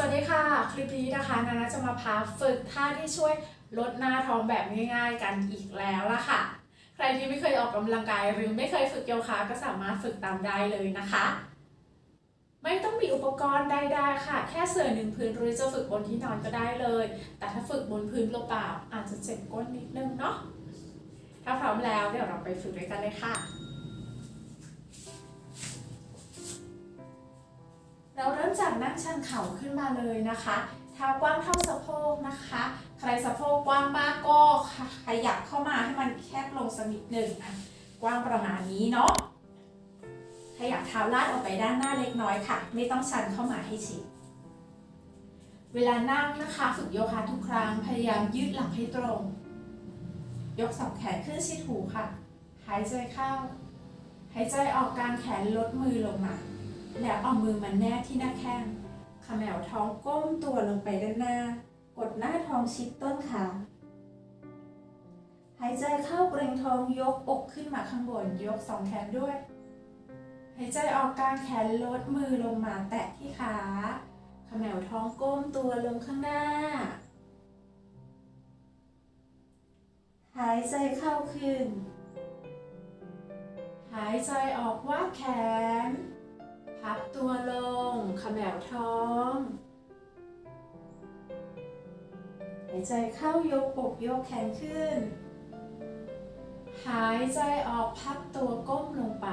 สวัสดีค่ะ คลิปนี้นะคะนานาจะมาพาฝึกท่าที่ช่วยลดหน้าท้องแบบง่ายๆ กันอีกแล้วล่ะค่ะ ใครที่ไม่เคยออกกำลังกายหรือไม่เคยฝึกโยคะก็สามารถฝึกตามได้เลยนะคะ ไม่ต้องมีอุปกรณ์ใดๆค่ะ แค่เสื่อหนึ่งพื้นหรือจะฝึกบนที่นอนก็ได้เลย แต่ถ้าฝึกบนพื้นเปล่าๆอาจจะเจ็บก้นนิดนึงเนาะถ้าพร้อมแล้วเดี๋ยวเราไปฝึกด้วยกันเลยค่ะ เราเริ่มจากนั่งชันเข่าขึ้นมาเลยนะคะเท้ากว้างเท่าสะโพกนะคะ ใครสะโพกกว้างมากก็ขยับเข้ามาให้มันแคบลงสักนิดหนึ่งกว้างประมาณนี้เนาะขยับเท้าลาดออกไปด้านหน้าเล็กน้อยค่ะ ไม่ต้องชันเข้ามาให้ชิดเวลานั่งนะคะฝึกโยคะทุกครั้งพยายามยืดหลังให้ตรง ยกสองแขนขึ้นชิดหูค่ะ หายใจเข้า หายใจออกกลางแขนลดมือลงมา แล้วเอามือมันแนบที่หน้าแข้งขมวท้องก้มตัวลงไปด้านหน้า กดหน้าท้องชิดต้นขา หายใจเข้าเกรงท้องยกอกขึ้นมาข้างบน ยกสองแขนด้วย หายใจออกกลางแขนลดมือลงมาแตะที่ขาขมวท้องก้มตัวลงข้างหน้า หายใจเข้าขึ้น หายใจออกว่าดแขน พับตัวลงขมวท้องหายใจเข้ายกอกยกแขนขึ้น หายใจออกพับตัวก้มลงไป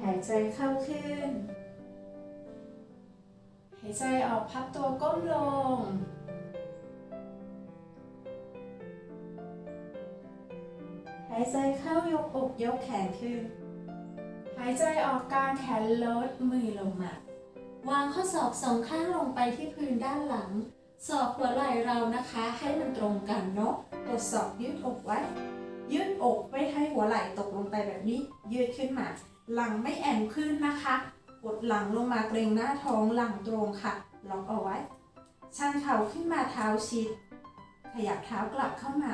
หายใจเข้าขึ้น หายใจออกพับตัวก้มลง หายใจเข้ายกอกยกแขนขึ้น หายใจออกกลางแขนลดมือลงมาวางข้อศอกสองข้างลงไปที่พื้นด้านหลัง ศอกหัวไหล่เรานะคะ ให้มันตรงกันเนาะกดศอกยืดอกไว้ ยืดอกไม่ให้หัวไหล่ตกลงไปแบบนี้ ยืดขึ้นมา หลังไม่แอนขึ้นนะคะกดหลังลงมาเกรงหน้าท้องหลังตรงค่ะ ล็อกเอาไว้ ชันเข่าขึ้นมาเท้าชิด ขยับเท้ากลับเข้ามา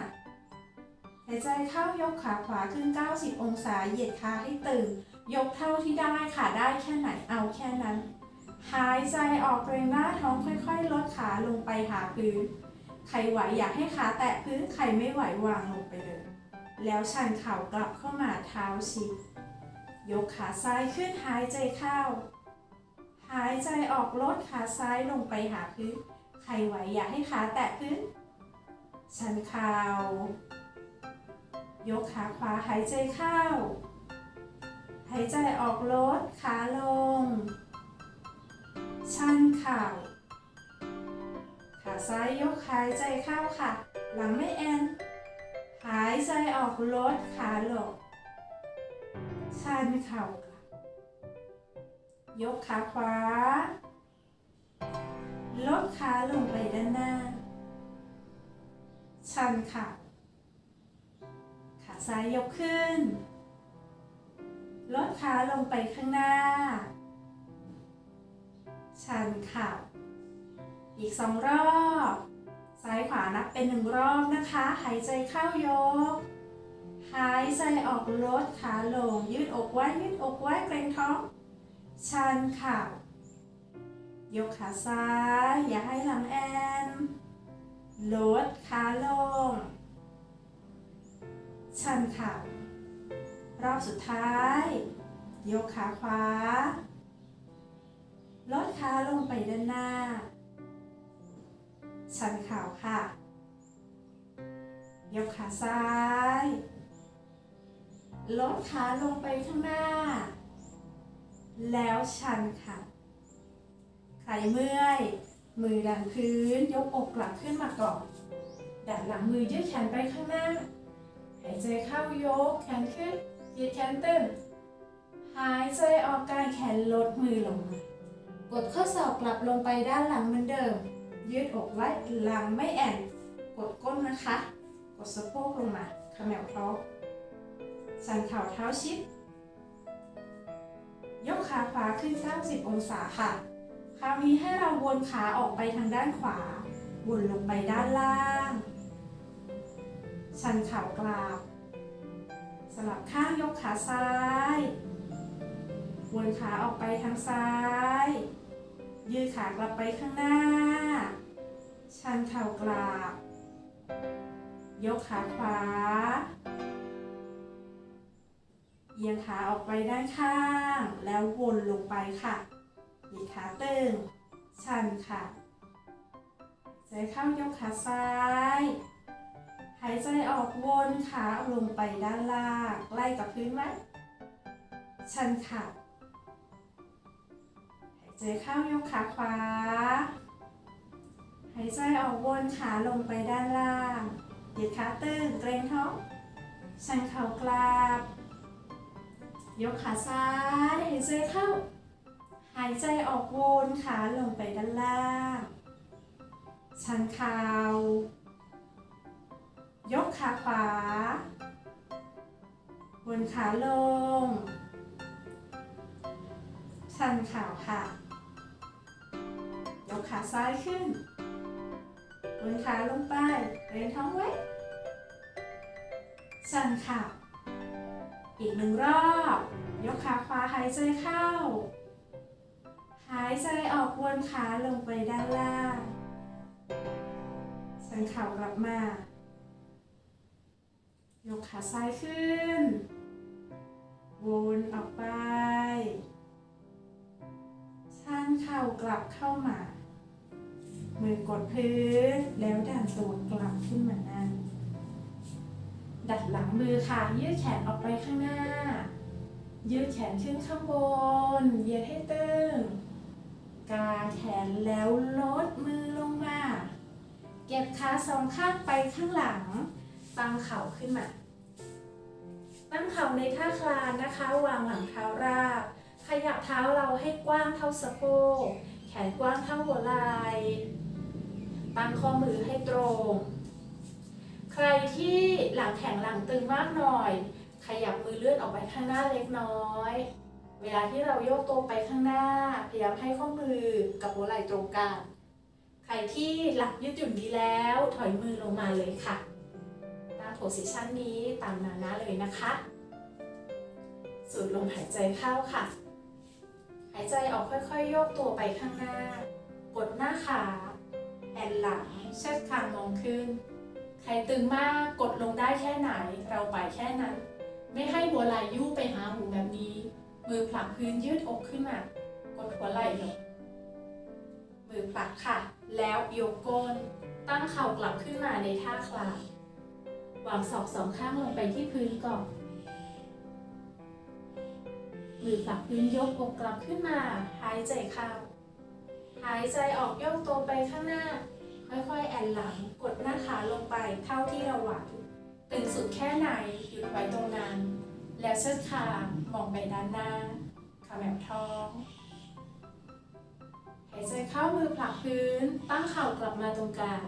หายใจเข้ายกขาขวาขึ้น 90 องศา เหยียดขาให้ตึง ยกเท่าที่ได้ค่ะได้แค่ไหนเอาแค่นั้น หายใจออกเกรงหน้าท้องค่อยๆ ลดขาลงไปหาพื้น ใครไหวอยากให้ขาแตะพื้น ใครไม่ไหววางลงไปเลย แล้วชันเข่ากลับเข้ามาเท้าชิด ยกขาซ้ายขึ้นหายใจเข้า หายใจออกลดขาซ้ายลงไปหาพื้น ใครไหวอยากให้ขาแตะพื้น ชันเข่า ยกขาขวาหายใจเข้า หายใจออกลดขาลง ชันเข่า ขาซ้ายยกหายใจเข้าค่ะ หลังไม่แอนหายใจออกลดขาลง ชันเข่ากลับยกขาขวา ลดขาลงไปด้านหน้า ชันเข่าขา ซ้ายยกขึ้น ลดขาลงไปข้างหน้า ชันเข่า อีกสองรอบ ซ้ายขวานับเป็นหนึ่งรอบนะคะ หายใจเข้ายก หายใจออกลดขาลง ยืดอกไว้ ยืดอกไว้ เกรงท้อง ชันเข่ายกขาซ้าย อย่าให้หลังแอน ลดขาลง ชันเข่ารอบสุดท้าย ยกขาขวา ลดขาลงไปด้านหน้า ชันเข่าค่ะ ยกขาซ้าย ลดขาลงไปข้างหน้า แล้วชันค่ะใครเมื่อย มือดันพื้น ยกอกกลับขึ้นมาก่อนดันหลังมือยืดแขนไปข้างหน้า หายใจเข้ายกแขนขึ้นยืดแขนตึงหายใจออกกลางแขนลดมือลงมากดข้อศอกกลับลงไปด้านหลังเหมือนเดิม ยืดอกไว้หลังไม่แอนกดก้นนะคะ กดสะโพกลงมาขมวท้องสันเข่าเท้าชิด ยกขาขวาขึ้น 90 องศาค่ะ คราวนี้ให้เราวนขาออกไปทางด้านขวา วนลงไปด้านล่าง ชันเข่ากราบ สลับข้างยกขาซ้ายวนขาออกไปทางซ้าย ยืดขากลับไปข้างหน้า ชันเข่ากลับยกขาขวา เอียงขาออกไปด้านข้าง แล้ววนลงไปค่ะหยิกขาตึง ชันค่ะใจเข้ายกขาซ้ายายใจออกวนขาลงไปด้านล่างไล่กับพื้นไหมชันค่ะ หายใจเข้ายกขาขวา หายใจออกวนขาลงไปด้านล่างเหยียดขาตึงเกรงท้องชันเข่ากลับ ยกขาซ้าย หายใจเข้า หายใจออกวนขาลงไปด้านล่าง ชันเข่า ยกขาขวาวนขาลง ชันเข่าค่ะ ยกขาซ้ายขึ้นวนขาลงไป เรียนท้องไว้ ชันเข่าอีกหนึ่งรอบ ยกขาขวาหายใจเข้า หายใจออกวนขาลงไปด้านล่างชันเข่ากลับมา กขาซ้ายขึ้น วนออกไป ชันเข่ากลับเข้ามา มือกดพื้น แล้วดันตัวกลับขึ้นมานั่งดัดหลังมือค่ะ ยืดแขนออกไปข้างหน้า ยืดแขนขึ้นข้างบน เหยียดให้ตึง กางแขนแล้วลดมือลงมา เก็บขาสองข้างไปข้างหลัง ตั้งเข่าขึ้นมา ตั้งเข่าในท่าคลานนะคะ วางหลังเท้าราบ ขยับเท้าเราให้กว้างเท่าสะโพก แขนกว้างเท่าหัวไหล่ตั้งข้อมือให้ตรง ใครที่หลังแข็งหลังตึงมากหน่อย ขยับมือเลื่อนออกไปข้างหน้าเล็กน้อย เวลาที่เราโยกตัวไปข้างหน้า พยายามให้ข้อมือกับหัวไหล่ตรงกัน ใครที่หลักยืดหยุ่นดีแล้ว ถอยมือลงมาเลยค่ะ โพสิชันนี้ตามนานะเลยนะคะ สูดลมหายใจเข้าค่ะ หายใจออกค่อยๆ โยกตัวไปข้างหน้า กดหน้าขาแอนหลังเชิดคางมองขึ้น ใครตึงมากกดลงได้แค่ไหน เราไปแค่นั้น ไม่ให้หัวไหล่ยู่ไปหาหูแบบนี้ มือผลักพื้นยืดอกขึ้นมากดหัวไหล่ลงมือผลักค่ะ แล้วยกก้น ตั้งเข่ากลับขึ้นมาในท่าคลาน วางศอกสองข้างลงไปที่พื้นก่อน มือผลักพื้นยกอกกลับขึ้นมา หายใจเข้า หายใจออกโยกตัวไปข้างหน้า ค่อยๆ แอนหลัง กดหน้าขาลงไปเท่าที่เราไหวตึงสุดแค่ไหนหยุดไว้ตรงนั้น แล้วเชิดคางมองไปด้านหน้าขาแหมวท้องหายใจเข้ามือผลักพื้น ตั้งเข่ากลับมาตรงกลาง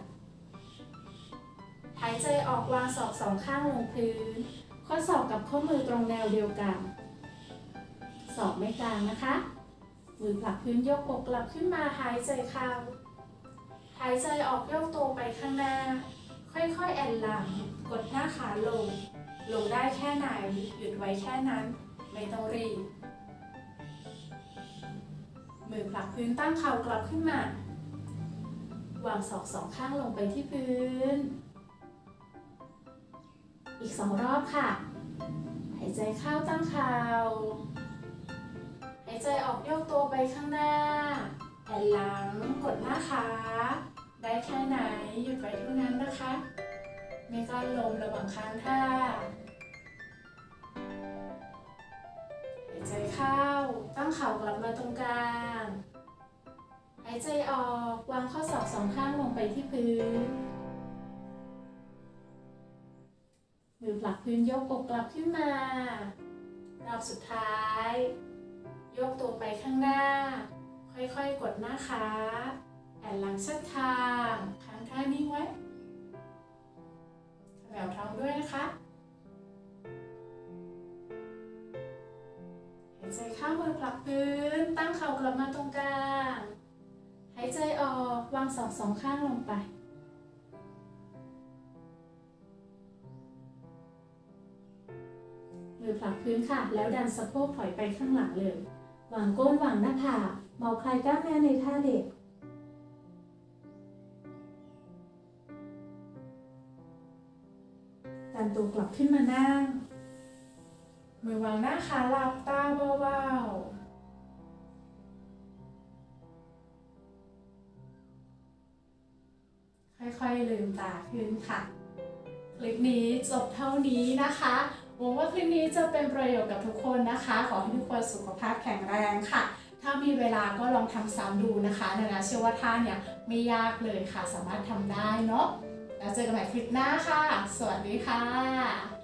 ใจออกวางศอกสองข้างลงพื้น ข้อศอกกับข้อมือตรงแนวเดียวกัน ศอกไม่กลางนะคะ มือผลักพื้นยกอกกลับขึ้นมาหายใจเข้า หายใจออกยกตัวไปข้างหน้า ค่อยๆแอนหลัง กดหน้าขาลง ลงได้แค่ไหน หยุดไว้แค่นั้น ไม่ต้องรีบ มือผลักพื้นตั้งเข่ากลับขึ้นมาวางศอกสองข้างลงไปที่พื้น อีกสองรอบค่ะ หายใจเข้าตั้งเข่าหายใจออกโยกตัวไปข้างหน้าแอนหลังกดหน้าขา ได้แค่ไหนหยุดไว้เท่านั้นนะคะ ไม่กลั้นลมระหว่างค้างท่าหายใจเข้าตั้งเข่ากลับมาตรงกลาง หายใจออกวางข้อศอกสองข้างลงไปที่พื้น มือผลักพื้นยกอกกลับขึ้นมารอบสุดท้าย ยกตัวไปข้างหน้า ค่อยๆ กดหน้าขาแอนหลังเชิดคางค้างท่านิ่งไว้แหววท้องด้วยนะคะหายใจเข้ามือผลักพื้น ตั้งเข่ากลับมาตรงกลาง หายใจออก วางศอกสองข้างลงไป พื้นค่ะ แล้วดันสะโพกถอยไปข้างหลังเลย วางก้นวางหน้าผากเบาคลายกล้ามเนื้อในท่าเด็ก ดันตัวกลับขึ้นมานั่ง มือวางหน้าขาหลับตาเบาๆค่อยๆลืมตาขึ้นค่ะ คลิปนี้จบเท่านี้นะคะ หวังว่าคลิปนี้จะเป็นประโยชน์กับทุกคนนะคะ ขอให้ทุกคนสุขภาพแข็งแรงค่ะ ถ้ามีเวลาก็ลองทำซ้ำดูนะคะนานาเชื่อว่าท่าเนี่ยไม่ยากเลยค่ะ สามารถทำได้เนาะแล้วเจอกันใหม่คลิปหน้าค่ะ สวัสดีค่ะ